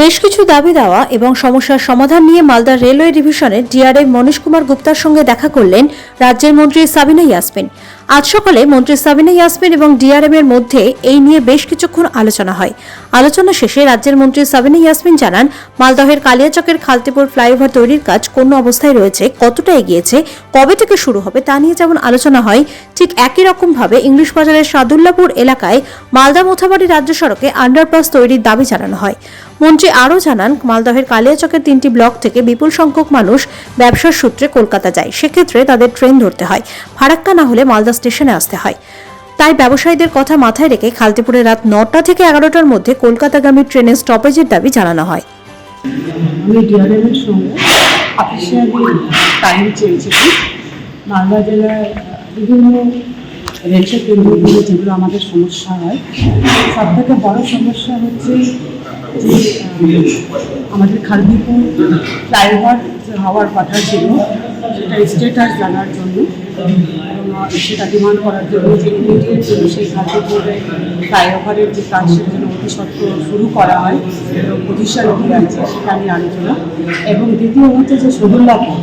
বেশ কিছু দাবি দেওয়া এবং সমস্যার সমাধান নিয়ে মালদা রেলওয়ে ডিভিশনের ডিআরএম মনীশ কুমার গুপ্তার সঙ্গে দেখা করলেন রাজ্যের মন্ত্রী সাবিনা ইয়াসমিন। আজ সকালে মন্ত্রী সাবিনা ইয়াসমিন এবং ডিআরএম এর মধ্যে এই নিয়ে বেশ কিছুক্ষণ আলোচনা হয়। আলোচনা শেষে রাজ্যের মন্ত্রী সাবিনা ইয়াসমিন জানান, মালদহের কালিয়াচকের খালতেপুর ফ্লাইওভার তৈরির কাজ কোন অবস্থায় রয়েছে, কতটা এগিয়েছে, কবে থেকে শুরু হবে তা নিয়ে যেমন আলোচনা হয়, ঠিক একই রকম ভাবে ইংলিশ বাজারের সাদুল্লাপুর এলাকায় মালদা মোথাবাড়ি রাজ্য সড়কে আন্ডারপাস তৈরির দাবি জানানো হয়। মন্ত্রী আরও জানান, মালদহের কালিয়াচকের তিনটি ব্লক থেকে বিপুল সংখ্যক মানুষ ব্যবসার সূত্রে কলকাতা যায়, সেক্ষেত্রে তাদের ট্রেন ধরতে হয়। ফারাক্কা না হলে মালদা স্টেশনে আসতে হয়। তাই ব্যবসায়ীদের কথা মাথায় রেখে খালতেপুরে রাত নটা থেকে এগারোটার মধ্যে কলকাতাগামী ট্রেনের স্টপেজের দাবি জানানো হয়। মালদা জেলার বিভিন্ন রেলসের কেন্দ্রগুলো যেগুলো আমাদের সমস্যা হয় সব থেকে বড় সমস্যা হচ্ছে যে আমাদের খালদিপুর ফ্লাইওভার হওয়ার কথা ছিল, সেটা স্টেটাস জানার জন্য। সেটা ডিমান্ড করার জন্য যে ইমিডিয়েট সেই খালদিপুরে ফ্লাইওভারের যে কাজ যেন অতি শুরু করা হয়, এবং পজিশন কি আছে সেটা নিয়ে আলোচনা। এবং দ্বিতীয় হচ্ছে যে সদুল্লাপুর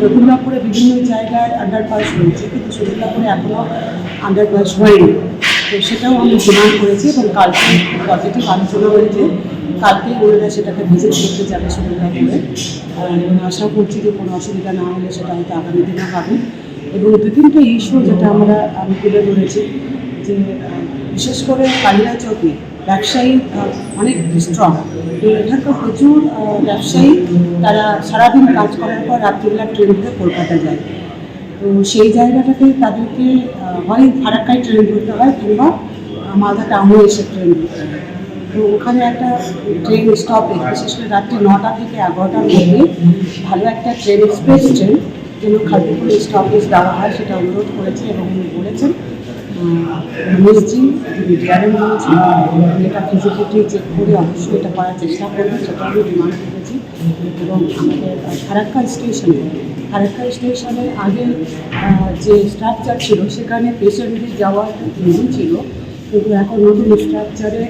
সদুল্লাপুরে বিভিন্ন জায়গায় আন্ডারপাস হয়েছে, কিন্তু সদুল্লাপুরে এখনও আন্ডারপাস হয়নি। তো সেটাও আমি ডিমান্ড করেছি এবং কালকে পজিটিভ আলোচনা হয়েছে। কালকেই ওনারা সেটাকে ভিজিট করতে যাবে সদুল্লাপুরে এবং আশা করছি যে কোনো অসুবিধা না হলে সেটা হয়তো আগামী দিনে হবে। এবং তিনটে ইস্যু যেটা আমরা, আমি তুলে ধরেছি, যে বিশেষ করে কালিয়া চৌকি, ব্যবসায়ী অনেক স্ট্রং তো এখানকার প্রচুর ব্যবসায়ী, তারা সারাদিন কাজ করার পর রাত্রিবেলা ট্রেন ধরে কলকাতা যায়। তো সেই জায়গাটাতে তাদেরকে হয় ফারাক্কায় ট্রেন ধরতে হয় কিংবা মালদা টাউনে এসে ট্রেন ধরতে হয়। তো ওখানে একটা ট্রেন স্টপে বিশেষ করে রাত্রি নটা থেকে এগারোটার মধ্যে, ভালো একটা ট্রেন এক্সপ্রেস ট্রেন যেন খালদিপুর স্টপেজ দেওয়া হয়, সেটা অনুরোধ করেছে এবং উনি বলেছেন রমেশজি ডিআরএম রয়েছে এটা ফিজিবিলিটি চেক করে অবশ্যই এটা করার চেষ্টা করবে সেটা আমি ডিমান্ড করেছি। এবং আমাদের ফারাক্কা স্টেশনে ফারাক্কা স্টেশনে আগে যে স্ট্রাকচার ছিল, সেখানে পেশেন্টদের যাওয়া একটা ইজি ছিল। কিন্তু এখন নতুন স্ট্রাকচারে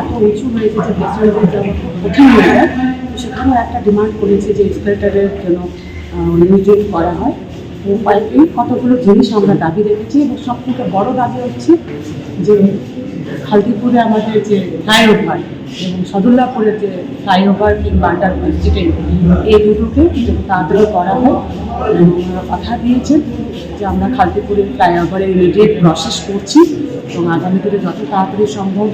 এত উঁচু হয়েছে যে পেশেন্টদের যাওয়া খুব কঠিন হয়ে যায় সেখানেও একটা ডিমান্ড করেছে যে এক্সপ্লেটারের যেন ইমিডিয়েট করা হয়। এই কতগুলো জিনিস আমরা দাবি রেখেছি এবং সব থেকে বড় দাবি হচ্ছে যে খালদিপুরে আমাদের যে ফ্লাইওভার এবং সদুল্লাপুরে যে ফ্লাইওভার কিংবা আন্ডারপাস যেটাই এই দুটোকে তাড়াতাড়ি করা হয়। কথা দিয়েছেন যে আমরা খালদিপুরের ফ্লাইওভারের ইমিডিয়েট প্রসেস করছি এবং আগামী দিনে যত তাড়াতাড়ি সম্ভব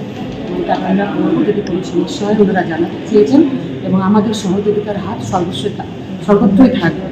এটা আমরা করব যদি কোনো সমস্যা হয় ওনারা জানাতে চেয়েছেন এবং আমাদের সহযোগিতার হাত সর্বস্ব সর্বত্রই থাকবে।